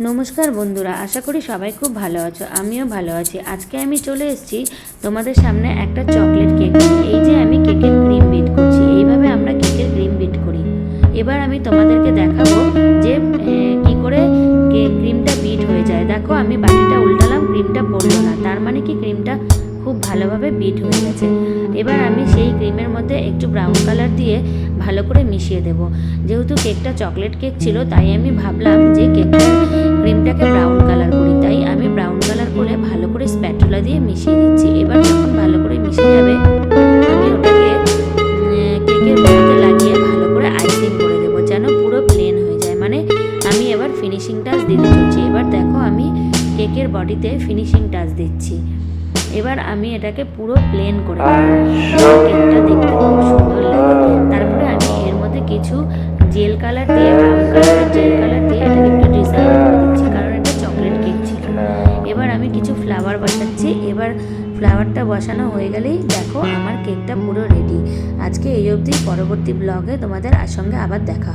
নমস্কার বন্ধুরা, আশা করি সবাই খুব ভালো আছো, আমিও ভালো আছি। আজকে আমি চলে এসেছি তোমাদের সামনে একটা চকলেট কেক। এই যে আমি কেকের ক্রিম বিট করছি, এইভাবে আমরা কেকের ক্রিম বিট করি। এবার আমি তোমাদেরকে দেখাবো যে কি করে কে- ক্রিমটা বিট হয়ে যায়। দেখো, আমি বাটিটা উল্টালাম, ক্রিমটা পড়ল না। তার মানে কি, ক্রিমটা খুব ভালোভাবে বিট হয়ে গেছে। এবার আমি সেই ক্রিমের মধ্যে একটু ব্রাউন কালার দিয়ে ভালো করে মিশিয়ে দেব। যেহেতু কেকটা চকলেট কেক ছিল, তাই আমি ভাবলাম যে কেকটা ক্রিমটাকে ব্রাউন কালার করি তাই আমি ব্রাউন কালার করে ভালো করে স্প্যাটুলা দিয়ে মিশিয়ে দিচ্ছি। এবার যখন ভালো করে মিশে যাবে আমি ওটাকে কেকের মধ্যে লাগিয়ে ভালো করে আইসিং করে দেবো যেন পুরো প্লেন হয়ে যায়। মানে আমি এবার ফিনিশিং টাচ দিতে চলছি। এবার দেখো আমি কেকের বডিতে ফিনিশিং টাচ দিচ্ছি। এবার আমি এটাকে পুরো প্লেন করে কেকটা দেখতে খুব সুন্দর লাগে তারপরে আমি এর মধ্যে কিছু জেল কালার দিয়ে ব্রাউন কালারের জেল কালার ফ্লাওয়ার বসাচ্ছি। এবার ফ্লাওয়ারটা বসানো হয়ে গেলেই দেখো আমার কেকটা পুরো রেডি আজকে এই অবধি পরবর্তী ব্লগে তোমাদের আর সঙ্গে আবার দেখা